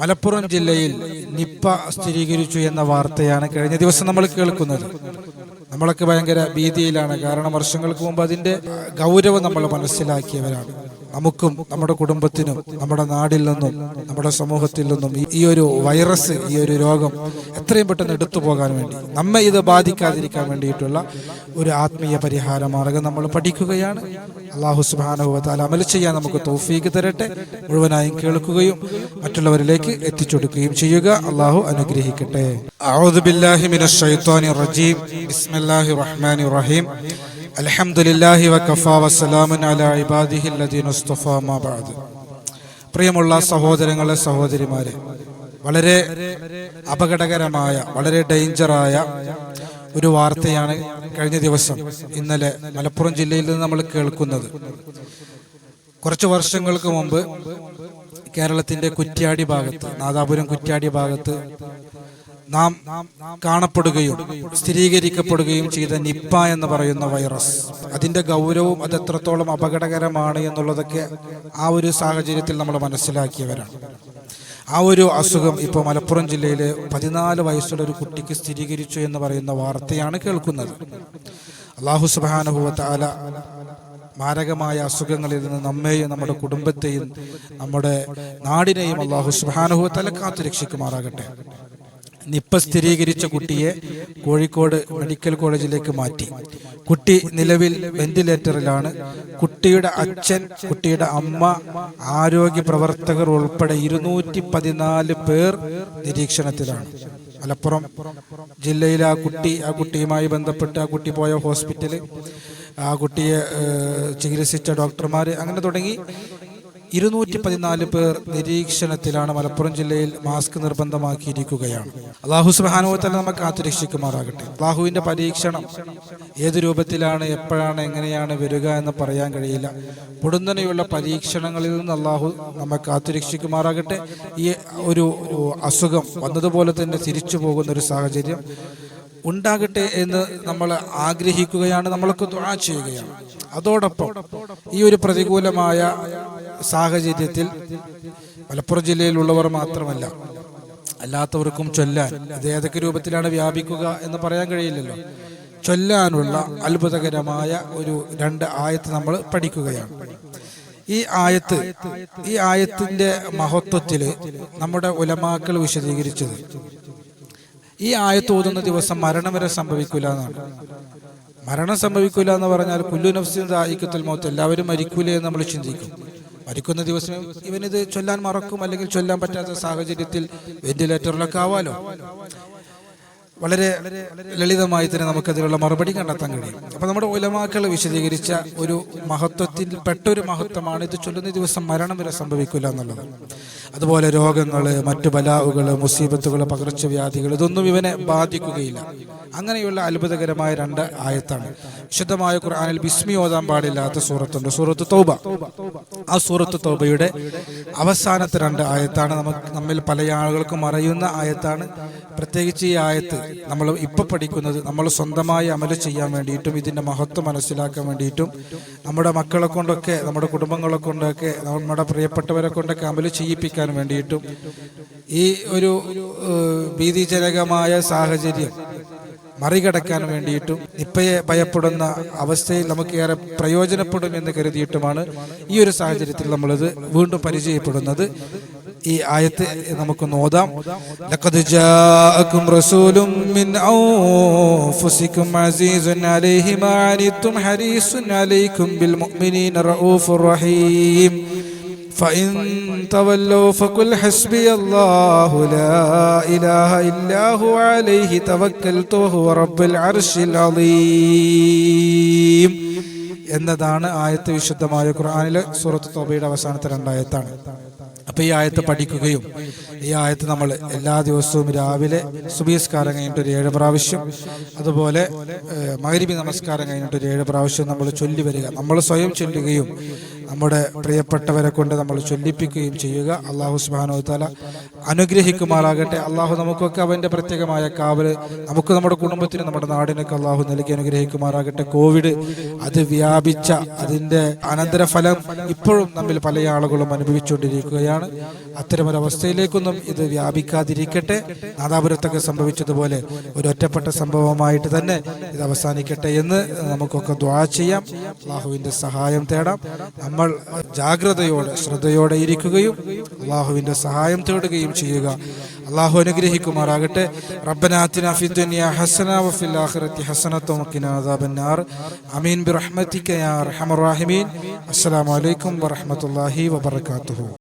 മലപ്പുറം ജില്ലയിൽ നിപ്പ സ്ഥിരീകരിച്ചു എന്ന വാർത്തയാണ് കഴിഞ്ഞ ദിവസം നമ്മൾ കേൾക്കുന്നത്. നമ്മളൊക്കെ ഭയങ്കര ഭീതിയിലാണ്. കാരണം വർഷങ്ങൾക്ക് മുമ്പ് അതിന്റെ ഗൗരവം നമ്മൾ മനസ്സിലാക്കിയവരാണ്. നമുക്കും നമ്മുടെ കുടുംബത്തിനും നമ്മുടെ നാടിൽ നിന്നും നമ്മുടെ സമൂഹത്തിൽ നിന്നും ഈ- ഒരു വൈറസ് ഈ ഒരു രോഗം എത്രയും പെട്ടെന്ന് എടുത്തു പോകാൻ വേണ്ടി നമ്മെ ഇത് ബാധിക്കാതിരിക്കാൻ വേണ്ടിയിട്ടുള്ള ഒരു ആത്മീയ പരിഹാര മാർഗം നമ്മൾ പഠിക്കുകയാണ്. അള്ളാഹു സുബാനുഭവത്താൽ അമൽ ചെയ്യാൻ നമുക്ക് തോഫീക്ക് തരട്ടെ. മുഴുവനായും കേൾക്കുകയും മറ്റുള്ളവരിലേക്ക് എത്തിച്ചൊടുക്കുകയും ചെയ്യുക. അള്ളാഹു അനുഗ്രഹിക്കട്ടെ. ബില്ലാഹി റജീം. റഹീം. അൽഹംദുലില്ലാഹി വകഫാ വസ്സലാമുൻ അലാ ഇബാദിഹി ലദീന ഉസ്തഫ മാ ബഅദ്. പ്രിയമുള്ള സഹോദരങ്ങളെ സഹോദരിമാരെ വളരെ അപകടകരമായ വളരെ ഡേഞ്ചറായ ഒരു വാർത്തയാണ് കഴിഞ്ഞ ദിവസം ഇന്നലെ മലപ്പുറം ജില്ലയിൽ നിന്ന് നമ്മൾ കേൾക്കുന്നത്. കുറച്ച് വർഷങ്ങൾക്ക് മുമ്പ് കേരളത്തിന്റെ കുറ്റ്യാടി ഭാഗത്ത് നാദാപുരം കുറ്റ്യാടി ഭാഗത്ത് നാം കാണപ്പെടുകയും സ്ഥിരീകരിക്കപ്പെടുകയും ചെയ്ത നിപ്പ എന്ന് പറയുന്ന വൈറസ്. അതിന്റെ ഗൗരവവും അത് എത്രത്തോളം അപകടകരമാണ് എന്നുള്ളതൊക്കെ ആ ഒരു സാഹചര്യത്തിൽ നമ്മൾ മനസ്സിലാക്കിയവരാണ്. ആ ഒരു അസുഖം ഇപ്പോൾ മലപ്പുറം ജില്ലയിൽ പതിനാല് വയസ്സുള്ള ഒരു കുട്ടിക്ക് സ്ഥിരീകരിച്ചു എന്ന് പറയുന്ന വാർത്തയാണ് കേൾക്കുന്നത്. അള്ളാഹു സുബാനുഭവത്താല മാരകമായ അസുഖങ്ങളിൽ നിന്ന് നമ്മെയും നമ്മുടെ കുടുംബത്തെയും നമ്മുടെ നാടിനെയും അള്ളാഹു സുബാനുഭവത്താല കാത്തു രക്ഷിക്കുമാറാകട്ടെ നിപ്പ സ്ഥിരീകരിച്ച കുട്ടിയെ കോഴിക്കോട് മെഡിക്കൽ കോളേജിലേക്ക് മാറ്റി. കുട്ടി നിലവിൽ വെന്റിലേറ്ററിലാണ്. കുട്ടിയുടെ അച്ഛൻ കുട്ടിയുടെ അമ്മ ആരോഗ്യ പ്രവർത്തകർ ഉൾപ്പെടെ ഇരുന്നൂറ്റി പതിനാല് പേർ നിരീക്ഷണത്തിലാണ്. മലപ്പുറം ജില്ലയിലെ ആ കുട്ടി ആ കുട്ടിയുമായി ബന്ധപ്പെട്ട് ആ കുട്ടി പോയ ഹോസ്പിറ്റൽ. ആ കുട്ടിയെ ചികിത്സിച്ച ഡോക്ടർമാർ അങ്ങനെ തുടങ്ങി. ഇരുന്നൂറ്റി പതിനാല് പേർ നിരീക്ഷണത്തിലാണ് മലപ്പുറം ജില്ലയിൽ മാസ്ക് നിർബന്ധമാക്കിയിരിക്കുകയാണ്. അള്ളാഹു സുബാനുവത്തല്ല നമുക്ക് കാത്തുരക്ഷിക്കുമാറാകട്ടെ. അള്ളാഹുവിന്റെ പരീക്ഷണം ഏത് രൂപത്തിലാണ് എപ്പോഴാണ് എങ്ങനെയാണ് വരിക എന്ന് പറയാൻ കഴിയില്ല. പൊടുന്നനെയുള്ള പരീക്ഷണങ്ങളിൽ നിന്ന് അള്ളാഹു നമ്മെ കാത്തുരക്ഷിക്കുമാറാകട്ടെ. ഈ ഒരു അസുഖം വന്നതുപോലെ തന്നെ തിരിച്ചു പോകുന്ന ഒരു സാഹചര്യം ഉണ്ടാകട്ടെ എന്ന് നമ്മൾ ആഗ്രഹിക്കുകയാണ് നമ്മളൊക്കെ ചെയ്യുകയാണ്. അതോടൊപ്പം ഈ ഒരു പ്രതികൂലമായ സാഹചര്യത്തിൽ മലപ്പുറം ജില്ലയിലുള്ളവർ മാത്രമല്ല അല്ലാത്തവർക്കും ചൊല്ലാൻ ഇത് ഏതൊക്കെ രൂപത്തിലാണ് വ്യാപിക്കുക എന്ന് പറയാൻ കഴിയില്ലല്ലോ. ചൊല്ലാനുള്ള അത്ഭുതകരമായ ഒരു രണ്ട് ആയത്ത് നമ്മൾ പഠിക്കുകയാണ്. ഈ ആയത്ത് ഈ ആയത്തിന്റെ മഹത്വത്തിൽ നമ്മുടെ ഉലമാക്കൾ വിശദീകരിച്ചത്. ഈ ആയത്ത് ഓതുന്ന ദിവസം മരണം വരെ സംഭവിക്കില്ല എന്നാണ്. മരണം സംഭവിക്കില്ല എന്ന് പറഞ്ഞാൽ കുല്ലു നഫ്സിൻ ആയിക്കത്തിൽ മൗത്ത് എല്ലാവരും മരിക്കൂലേ എന്ന് നമ്മൾ ചിന്തിക്കും. മരിക്കുന്ന ദിവസം ഇവനിത് ചൊല്ലാൻ മറക്കും അല്ലെങ്കിൽ ചൊല്ലാൻ പറ്റാത്ത സാഹചര്യത്തിൽ വെന്റിലേറ്ററിലൊക്കെ ആവാലോ? വളരെ ലളിതമായി തന്നെ നമുക്കതിനുള്ള മറുപടി കണ്ടെത്താൻ കഴിയും. അപ്പൊ നമ്മുടെ ഉലമാക്കൾ വിശദീകരിച്ച ഒരു മഹത്വത്തിൽ പെട്ട ഒരു മഹത്വമാണ് ഇത് ചൊല്ലുന്ന ദിവസം മരണം വരെ സംഭവിക്കില്ല എന്നുള്ളത്. അതുപോലെ രോഗങ്ങൾ മറ്റു ബലാവുകൾ മുസീബത്തുകൾ പകർച്ചവ്യാധികൾ ഇതൊന്നും ഇവനെ ബാധിക്കുകയില്ല. അങ്ങനെയുള്ള അത്ഭുതകരമായ രണ്ട് ആയത്താണ്. വിശുദ്ധമായ ഖുർആനിൽ ബിസ്മി ഓതാൻ പാടില്ലാത്ത സൂറത്തുണ്ട്. സൂറത്ത് തൗബ. ആ സൂറത്ത് തൗബയുടെ അവസാനത്തെ രണ്ട് ആയത്താണ് നമുക്ക് നമ്മിൽ പല ആളുകൾക്കും അറിയുന്ന ആയത്താണ്. പ്രത്യേകിച്ച് ഈ ആയത്ത് നമ്മൾ ഇപ്പൊ പഠിക്കുന്നത് നമ്മൾ സ്വന്തമായി അമൽ ചെയ്യാൻ വേണ്ടിയിട്ടും ഇതിന്റെ മഹത്വം മനസ്സിലാക്കാൻ വേണ്ടിയിട്ടും നമ്മുടെ മക്കളെ കൊണ്ടൊക്കെ നമ്മുടെ കുടുംബങ്ങളെ കൊണ്ടൊക്കെ നമ്മുടെ പ്രിയപ്പെട്ടവരെ കൊണ്ടൊക്കെ അമൽ ചെയ്യിപ്പിക്കാൻ വേണ്ടിയിട്ടും ഈ ഒരു ഭീതിജനകമായ സാഹചര്യം മറികടക്കാൻ വേണ്ടിയിട്ടും നിപ്പയെ ഭയപ്പെടുന്ന അവസ്ഥയിൽ നമുക്ക് ഏറെ പ്രയോജനപ്പെടും എന്ന് കരുതിയിട്ടുമാണ് ഈ ഒരു സാഹചര്യത്തിൽ നമ്മളിത് വീണ്ടും പരിചയപ്പെടുന്നത്. ഈ ആയത്ത് നമുക്കൊന്ന് ഓതാം ലഖദ് ജാഅക്കും റസൂലും മിൻ അൻഫുസിക്കും അസീസുൻ അലൈഹി മാ അനിത്തും ഹരീസുൻ അലൈക്കും ബിൽ മുഅ്മിനീന റഊഫുർ റഹീം فإن تولوا فقل حسبي الله لا إله إلا هو عليه توكلت وهو رب العرش العظيم എന്നതാണ് ആയത്ത് വിശുദ്ധമായ ഖുർആനിലെ സൂറത്ത് തോബയുടെ അവസാനത്തെ രണ്ടായത്താണ് അപ്പൊ ഈ ആയത്ത് പഠിക്കുകയും ഈ ആയത്ത് നമ്മൾ എല്ലാ ദിവസവും രാവിലെ സുബീസ്കാരം കഴിഞ്ഞിട്ട് ഒരു ഏഴ് പ്രാവശ്യം അതുപോലെ മകരിബി നമസ്കാരം കഴിഞ്ഞിട്ട് ഒരു ഏഴ് പ്രാവശ്യം നമ്മൾ ചൊല്ലി വരിക. നമ്മൾ സ്വയം ചൊല്ലുകയും നമ്മുടെ പ്രിയപ്പെട്ടവരെ കൊണ്ട് നമ്മൾ ചൊല്ലിപ്പിക്കുകയും ചെയ്യുക. അള്ളാഹു സുബാനോ അനുഗ്രഹിക്കുമാറാകട്ടെ. അള്ളാഹു നമുക്കൊക്കെ അവന്റെ പ്രത്യേകമായ കാവൽ നമുക്ക് നമ്മുടെ കുടുംബത്തിന് നമ്മുടെ നാടിനൊക്കെ അള്ളാഹു നൽകി അനുഗ്രഹിക്കുമാറാകട്ടെ. കോവിഡ് അത് വ്യാപിച്ച അതിന്റെ അനന്തരഫലം ഇപ്പോഴും നമ്മിൽ പല ആളുകളും അനുഭവിച്ചുകൊണ്ടിരിക്കുകയാണ്. അത്തരമൊരവസ്ഥയിലേക്കൊന്നും ഇത് വ്യാപിക്കാതിരിക്കട്ടെ. നാദാപുരത്തൊക്കെ സംഭവിച്ചതുപോലെ ഒരു ഒറ്റപ്പെട്ട സംഭവമായിട്ട് തന്നെ ഇത് അവസാനിക്കട്ടെ എന്ന് നമുക്കൊക്കെ ദ്വാ ചെയ്യാം. അള്ളാഹുവിന്റെ സഹായം തേടാം. നമ്മൾ ജാഗ്രതയോടെ ശ്രദ്ധയോടെ ഇരിക്കുകയും അള്ളാഹുവിന്റെ സഹായം തേടുകയും ചെയ്യുക. അള്ളാഹു അനുഗ്രഹിക്കുമാറാകട്ടെ. റബ്ബനാത്തിന ഫി ദുനിയ ഹസന വഫിൽ ആഖിറത്തി ഹസനത വഖിന അദാബന്നാർ അമീൻ ബിറഹ്മതിക യാ അർഹമർ റഹീമീൻ. അസ്സലാമു അലൈക്കും വറഹ്മത്തുള്ളാഹി വബറകാതുഹു